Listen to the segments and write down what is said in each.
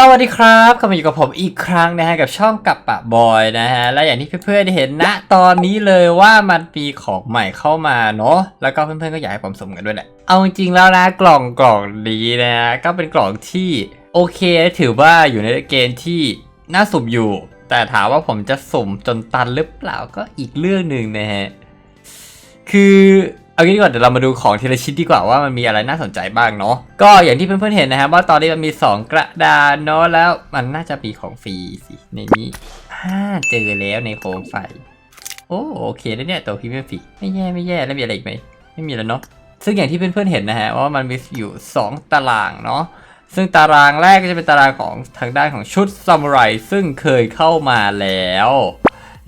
สวัสดีครับกลับมาอยู่กับผมอีกครั้งนะฮะกับช่องกับปะบอยนะฮะและอย่างที่เพื่อนๆได้เห็นณตอนนี้เลยว่ามันมีของใหม่เข้ามาเนาะแล้วก็เพื่อนๆก็อยากให้ผมสมกันด้วยแหละเอาจริงๆแล้วนะกล่องกล่องนี้นะฮะก็เป็นกล่องที่โอเคถือว่าอยู่ในเกณฑ์ที่น่าสุ่มอยู่ แต่ถามว่าผมจะสุ่มจนตันหรือเปล่าก็อีกเรื่องหนึ่งนะฮะคือ เอางี้ดีกว่าเดี๋ยวเรามาดูของทีละชิ้นดีกว่าว่ามันมีอะไรน่าสนใจบ้างเนาะก็อย่างที่เพื่อนๆเห็นนะครับว่าตอนนี้มันมี 2 กระดานเนาะแล้วมันน่าจะมีของฟรีสิในนี้อ่าเจอแล้วในโคมไฟ โอ้โอเคแล้วเนี่ยตัวพรีเมียมฟรีไม่แย่ไม่แย่แล้วมีอะไรอีกไหมไม่มีแล้วเนาะซึ่งอย่างที่เพื่อนๆเห็นนะฮะว่ามันมีอยู่ 2 ตารางเนาะซึ่งตารางแรกก็จะเป็นตารางของทางด้านของชุดซามูไรซึ่งเคยเข้ามาแล้ว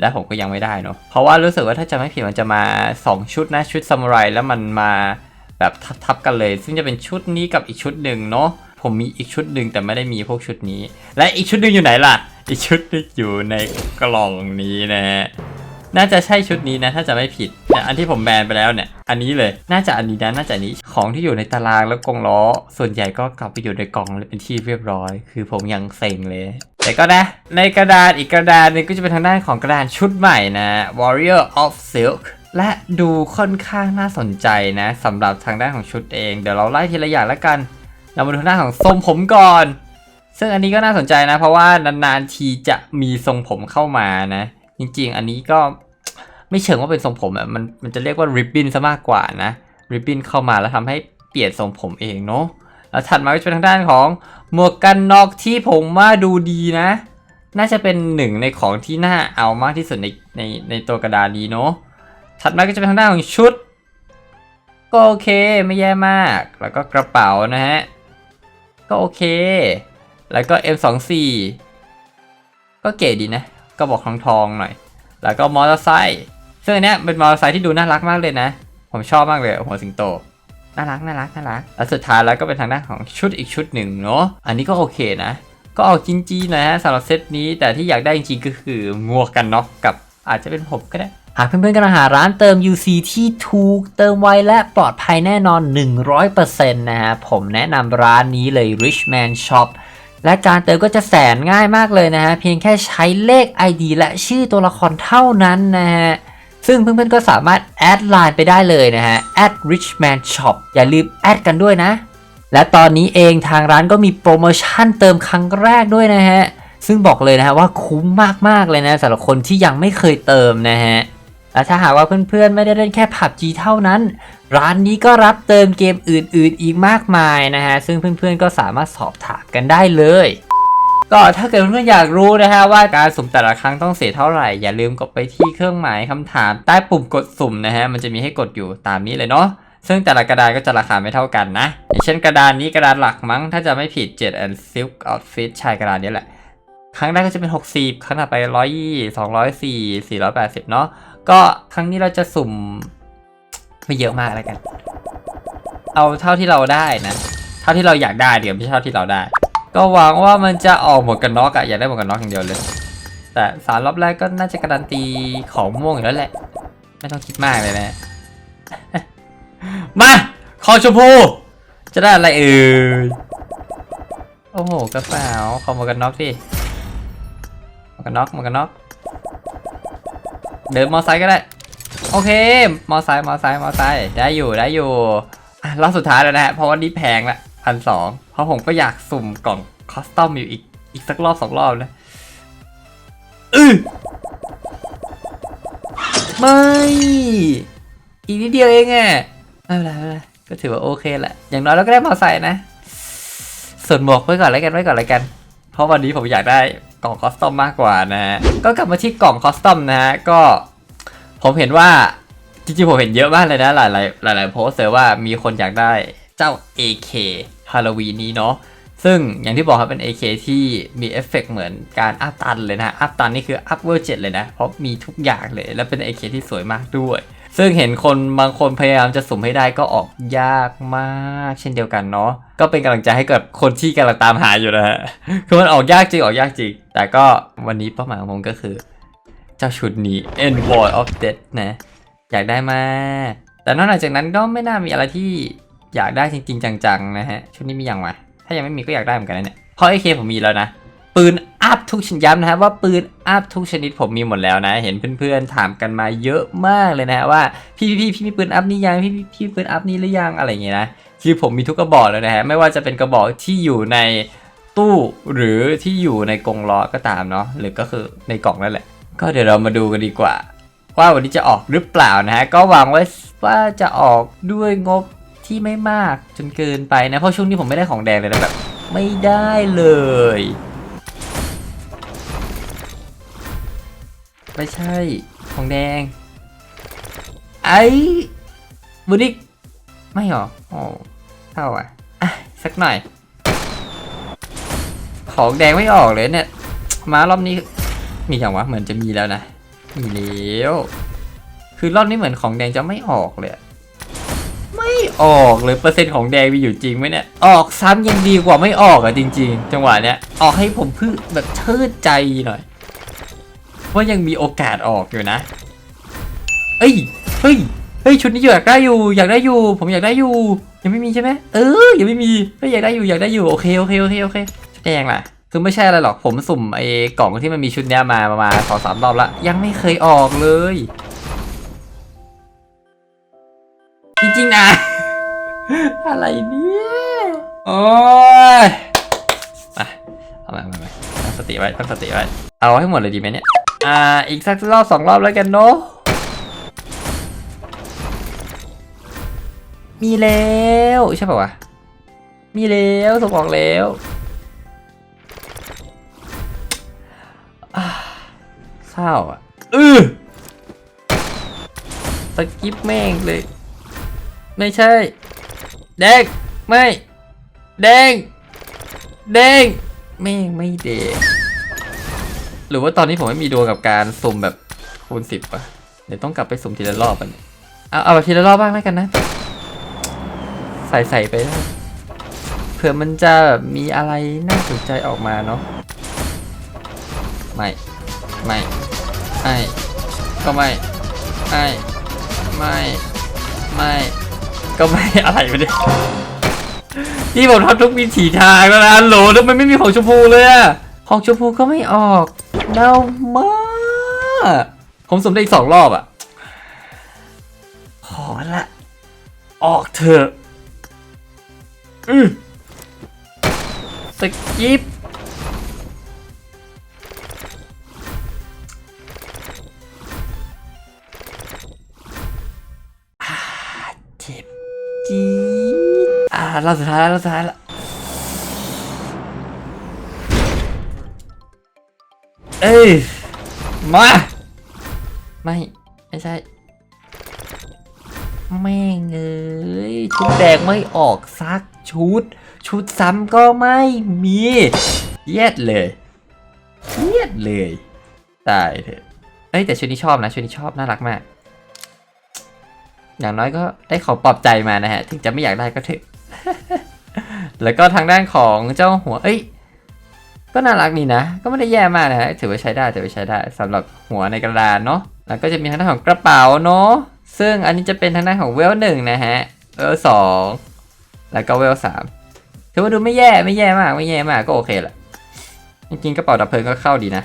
และผมก็ยังไม่ได้เนาะเพราะว่ารู้สึกว่าถ้าจะไม่ผิดมันจะมา 2 ชุดนะชุดซามูไรแล้วมันมาแบบทับๆกันเลย ซึ่งจะเป็นชุดนี้กับอีกชุดหนึ่งเนาะผมมีอีกชุดหนึ่งแต่ไม่ได้มีพวกชุดนี้ และอีกชุดหนึ่งอยู่ไหนล่ะ อีกชุดนึงอยู่ในกล่องนี้นะฮะน่าจะใช่ชุดนี้นะถ้าจะไม่ผิดเนี่ยอันที่ผมแบนไปแล้วเนี่ย อันนี้เลยน่าจะอันนี้นะน่าจะนนี้ของที่อยู่ในตารางแล้วกงล้อ ส่วนใหญ่ก็กลับไปอยู่ในกล่องเป็นที่เรียบร้อย คือผมยังเซ็งเลย แต่ก็นะ ในกระดานอีกกระดานนึงก็จะเป็นทางด้านของกระดานชุดใหม่นะ Warrior of Silk และดูค่อนข้างน่าสนใจนะสำหรับทางด้านของชุดเอง เดี๋ยวเราไล่ทีละอย่างแล้วกัน เรามาดูทางด้านของทรงผมก่อน ซึ่งอันนี้ก็น่าสนใจนะ เพราะว่านานๆทีจะมีทรงผมเข้ามานะ จริงๆ อันนี้ก็ไม่เชิงว่าเป็นทรงผมอะมันมันจะเรียกว่าริบบิ้นซะมากกว่านะริบบิ้นเข้ามาแล้วทำให้เปลี่ยนทรงผมเองเนาะ แล้วถัดมาก็จะเป็นทางด้านของหมวกกันน็อกที่ผมว่าดูดีนะ น่าจะเป็นหนึ่งในของที่น่าเอามากที่สุดในในในตัวกระดาษนี้เนาะถัดมาก็จะเป็นทางด้านของชุด ก็โอเคไม่แย่มาก แล้วก็กระเป๋านะฮะ ก็โอเค แล้วก็ M24 ก็เก๋ดีนะ ก็บอกทองทองๆหน่อย แล้วก็มอเตอร์ไซค์ซึ่งอันเนี้ยเป็นมอเตอร์ไซค์ที่ดูน่ารักมากเลยนะ ผมชอบมากเลยหัวสิงโต น่ารักน่ารักน่ารักแล้วสุดท้ายแล้วก็เป็นทางด้านของชุดอีกชุดหนึ่งเนาะอันนี้ก็โอเคนะ ก็ออกจริงๆนะฮะสำหรับเซตนี้แต่ที่อยากได้จริงๆก็คือหมวกกันน็อกกับอาจจะเป็นผมก็ได้หากเพื่อนๆกำลังหาร้านเติม UC ที่ถูกเติมไวและปลอดภัยแน่นอน 100%นะฮะผมแนะนำร้านนี้เลย Richman Shop และการเติมก็จะแสนง่ายมากเลยนะฮะเพียงแค่ใช้เลข ID และชื่อตัวละครเท่านั้นนะฮะ ซึ่งเพื่อนๆก็สามารถแอดไลน์ไปได้เลยนะฮะ @richman shop อย่าลืมแอดกันด้วยนะ และตอนนี้เองทางร้านก็มีโปรโมชั่นเติมครั้งแรกด้วยนะฮะ ซึ่งบอกเลยนะฮะว่าคุ้มมากๆเลยนะสำหรับคนที่ยังไม่เคยเติมนะฮะและถ้าหากว่าเพื่อนๆไม่ได้เล่นแค่ PUBG เท่านั้น ร้านนี้ก็รับเติมเกมอื่นๆอีกมากมายนะฮะ ซึ่งเพื่อนๆก็สามารถสอบถามกันได้เลย ก็ถ้าเกิดเพื่อนๆอยากรู้นะฮะว่าการสุ่มแต่ละครั้งต้องเสียเท่าไหร่ อย่าลืมกดไปที่เครื่องหมายคำถามใต้ปุ่มกดสุ่มนะฮะมันจะมีให้กดอยู่ตามนี้เลยเนาะซึ่งแต่ละกระดานก็จะราคาไม่เท่ากันนะ อย่างเช่นกระดานนี้กระดานหลักมั้ง ถ้าจะไม่ผิด7 and silk outfit ใช่กระดานนี้แหละ ครั้งแรกก็จะเป็น 60 ครั้งต่อไป 120 204 480 เนาะ ก็ครั้งนี้เราจะสุ่มไม่เยอะมากแล้วกัน เอาเท่าที่เราได้นะ เท่าที่เราอยากได้เดี๋ยวไม่ใช่เท่าที่เราได้ ก็หวังว่ามันจะออกหมวกกันน็อกอะอยากได้หมวกกันน็อกอย่างเดียวเลย แต่สารรอบแรกก็น่าจะการันตีของม่วงอยู่แล้วแหละ ไม่ต้องคิดมากเลยนะ มาขอชมพู จะได้อะไรเอ่ยโอ้โหกระเป๋าขอหมวกกันน็อกดิหมวกกันน็อกหมวกกันน็อกเดินมอไซค์ก็ได้ โอเค มอไซค์มอไซค์มอไซค์ได้อยู่ได้อยู่อะรอบสุดท้ายแล้วนะฮะเพราะว่านี้แพงละ พันสองเพราะผมก็อยากสุ่มกล่องคอสตอมอยู่อีกอีกสักรอบสองรอบนะอือไม่ อีกนิดเดียวเองอะไม่เป็นไรไม่เป็นไรก็ถือว่าโอเคแหละ อย่างน้อยเราก็ได้มอไซค์นะ ส่วนหมวกไว้ก่อนแล้วกันไว้ก่อนแล้วกัน เพราะวันนี้ผมอยากได้กล่องคอสตอมมากกว่านะก็กลับมาที่กล่องคอสตอมนะฮะ ก็ ผมเห็นว่าจริงๆผมเห็นเยอะมากเลยนะ หลายๆหลายๆโพสต์เลยว่ามีคนอยากได้ เจ้า AK ฮาโลวีนนี้เนาะซึ่งอย่างที่บอกครับเป็น AK ที่มีเอฟเฟกต์เหมือนการอัพตันเลยนะ อัพตันนี่คืออัพเวอร์เจ็เลยนะ เพราะมีทุกอย่างเลย แล้วเป็น AK ที่สวยมากด้วย ซึ่งเห็นคนบางคนพยายามจะสุ่มให้ได้ก็ออกยากมากเช่นเดียวกันเนาะ ก็เป็นกำลังใจให้กับคนที่กำลังตามหาอยู่นะฮะ คือมันออกยากจริงออกยากจริง แต่ก็วันนี้เป้าหมายของผมก็คือ เจ้าชุดนี้ Envoy of Death นะ อยากได้มาก แต่นอกจากนั้นก็ไม่น่ามีอะไรที่ อยากได้จริง ๆ จังๆนะฮะชุดนี้มีอย่างวะถ้ายังไม่มีก็อยากได้เหมือนกันนะเนี่ยเพราะไอเคผมมีแล้วนะปืนอัพทุกชนิดย้ำนะฮะว่าปืนอัพทุกชนิดผมมีหมดแล้วนะ เห็นเพื่อนๆถามกันมาเยอะมากเลยนะฮะว่าพี่พี่พี่มีปืนอัพนี่ยังพี่พี่พี่ปืนอัพนี่หรือยังอะไรอย่างเงี้ยนะคือผมมีทุกกระบอกแล้วนะฮะไม่ว่าจะเป็นกระบอกที่อยู่ในตู้หรือที่อยู่ในกรงล้อก็ตามเนาะหรือก็คือในกล่องนั่นแหละ ก็เดี๋ยวเรามาดูกันดีกว่า ว่าวันนี้จะออกหรือเปล่านะฮะก็หวังไว้ว่าจะออกด้วยงบ ที่ไม่มากจนเกินไปนะ เพราะช่วงนี้ผมไม่ได้ของแดงเลยนะแบบ ไม่ได้เลย ไม่ใช่ของแดง ไอ้บูดิกไม่หรอโอ้เท่าอะอะ สักหน่อย ของแดงไม่ออกเลยเนี่ย มารอบนี้ มีอย่างวะ เหมือนจะมีแล้วนะ มีแล้ว คือรอบนี้เหมือนของแดงจะไม่ออกเลย ออกเลยเปอร์เซ็นต์ของแดงมีอยู่จริงไหมเนี่ย ออกซ้ำยังดีกว่าไม่ออกอะจริง ๆ จังหวะเนี้ยออกให้ผมพึ่งแบบเชิดใจหน่อยว่ายังมีโอกาสออกอยู่นะ เอ้ย เฮ้ย เฮ้ยชุดนี้อยากได้อยู่ อยากได้อยู่ ผมอยากได้อยู่ ยังไม่มีใช่ไหมเออ ยังไม่มีเฮ้ยอยากได้อยู่ อยากได้อยู่ โอเค โอเค โอเค โอเคชุดแดงล่ะ คือไม่ใช่อะไรหรอก ผมสุ่มไอ้กล่องที่มันมีชุดเนี้ยมาประมาณสองสามรอบละ ยังไม่เคยออกเลย จริงๆนะ อะไรเนี่ย โอ้ยมาเอามาเอามาเอามาตั้งสติไว้ตั้งสติไว้เอาให้หมดเลยดีไหมเนี่ย อ่า อีกสักรอบสองรอบแล้วกันเนาะ มีแล้วใช่ป่าวะ มีแล้วส่งออกแล้วอ่าเศร้าอะอือสกิปแม่งเลย ไม่ใช่ แดงไม่แดงแดงแม่ไม่แดงหรือว่าตอนนี้ผมไม่มีดวงกับการสุ่มแบบคูณสิบอะเดี๋ยวต้องกลับไปสุ่มทีละรอบอะเอาเอาแบบทีละรอบบ้างแล้วกันนะ ใส่ใส่ไปเผื่อมันจะแบบมีอะไรน่าสนใจออกมาเนาะไม่ไม่ไม่ก็ไม่ไม่ไม่ไม่ ก็ไม่อะไรไปเนี่ยที่ผมทำทุกวิถีทางแล้วนะโหลแล้วมันไม่มีของชมพูเลยอะของชมพูก็ไม่ออกเน่ามากผมสมได้อีกสองรอบอะขอละ ออกเถอะอือสกิป อ่ารอบสุดท้ายแล้วรอบสุดท้ายแล้วเอ้ย มา ไม่ ไม่ใช่ แม่งเอ้ย ชุดแดงไม่ออกซักชุด ชุดซ้ำก็ไม่มีเย็ดเลยเย็ดเลยตายเถอะเอ้ยแต่ชุดนี้ชอบนะชุดนี้ชอบน่ารักมาก อย่างน้อยก็ได้ของปลอบใจมานะฮะ ถึงจะไม่อยากได้ก็เถอะ แล้วก็ทางด้านของเจ้าหัว เอ้ย ก็น่ารักนี่นะ ก็ไม่ได้แย่มากนะฮะถือว่าใช้ได้ ถือว่าใช้ได้สำหรับหัวในกระดานเนาะ แล้วก็จะมีทางด้านของกระเป๋าเนาะ ซึ่งอันนี้จะเป็นทางด้านของเวลหนึ่งนะฮะ เวลสองแล้วก็เวลสามถือว่าดูไม่แย่ ไม่แย่มาก ไม่แย่มากก็โอเคแหละ จริงๆกระเป๋าดับเพลิงก็เข้าดีนะ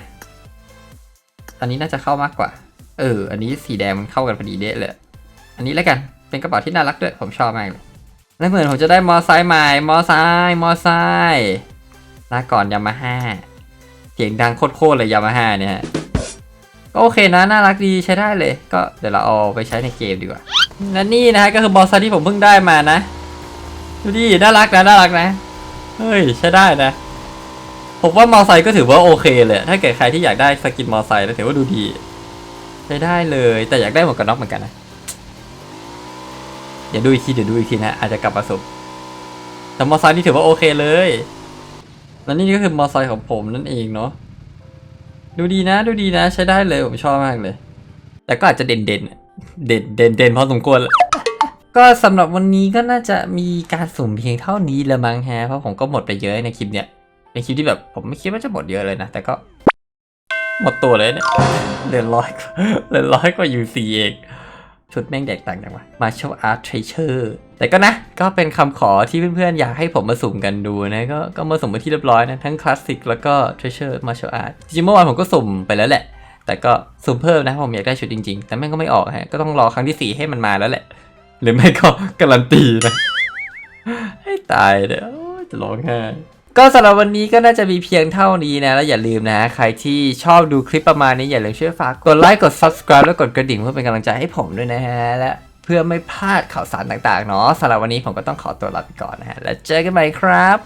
อันนี้น่าจะเข้ามากกว่า เออ อันนี้สีแดงมันเข้ากันพอดีเดะเลย อันนี้แล้วกัน เป็นกระเป๋าที่น่ารักด้วย ผมชอบมากเลย แล้วเหมือนผมจะได้มอไซค์ใหม่ มอไซค์มอไซค์ลาก่อนยามาฮ่าเสียงดังโคตรๆเลยยามาฮ่าเนี่ยก็โอเคนะ น่ารักดีใช้ได้เลย ก็เดี๋ยวเราเอาไปใช้ในเกมดีกว่าและนี่นะฮะก็คือมอไซค์ที่ผมเพิ่งได้มานะดูดิน่ารักนะน่ารักนะเฮ้ยใช้ได้นะผมว่ามอไซค์ก็ถือว่าโอเคเลยถ้าเกิดใครที่อยากได้สกินมอไซค์แล้วถือว่าดูดีใช้ได้เลย แต่อยากได้หมวกกันน็อกเหมือนกันนะ เดี๋ยวดูอีกทีเดี๋ยวดูอีกทีนะอาจจะกลับมาสุบแต่มอไซค์นี่ถือว่าโอเคเลยแล้วนี่ก็คือมอไซค์ของผมนั่นเองเนาะดูดีนะ ดูดีนะ ใช้ได้เลยผมชอบมากเลย แต่ก็อาจจะเด่นเด่นเด่นเด่นเด่นพอสมควรเลยก็สำหรับวันนี้ก็น่าจะมีการสุ่มเพียงเท่านี้ละมั้งฮะเพราะผมก็หมดไปเยอะในคลิปเนี้ยเป็นคลิปที่แบบผมไม่คิดว่าจะหมดเยอะเลยนะแต่ก็หมดตัวเลยเนี่ยเหลือร้อยกว่าเหลือร้อยกว่า UC เอง ชุดแม่งแตกต่างจังวะ Martial Art Treasure แต่ก็นะ ก็เป็นคำขอที่เพื่อนๆ อยากให้ผมมาสุ่มกันดูนะ ก็ก็มาสุ่มมาที่เรียบร้อยนะ ทั้งคลาสสิกแล้วก็ Treasure Martial Art จริงๆเมื่อวานผมก็สุ่มไปแล้วแหละ แต่ก็สุ่มเพิ่มนะ ผมอยากได้ชุดจริงๆ แต่แม่งก็ไม่ออกฮะ ก็ต้องรอครั้งที่ 4 ให้มันมาแล้วแหละ หรือไม่ก็การันตีนะ ให้ตายเลยโอ้ยจะร้องไห้ ก็สำหรับวันนี้ก็น่าจะมีเพียงเท่านี้นะ แล้วอย่าลืมนะ ใครที่ชอบดูคลิปประมาณนี้อย่าลืมช่วยฝากกดไลค์กด subscribe แล้วกดกระดิ่งเพื่อเป็นกำลังใจให้ผมด้วยนะฮะ และเพื่อไม่พลาดข่าวสารต่างๆเนาะสำหรับวันนี้ผมก็ต้องขอตัวลาไปก่อนนะฮะ แล้วเจอกันใหม่ครับ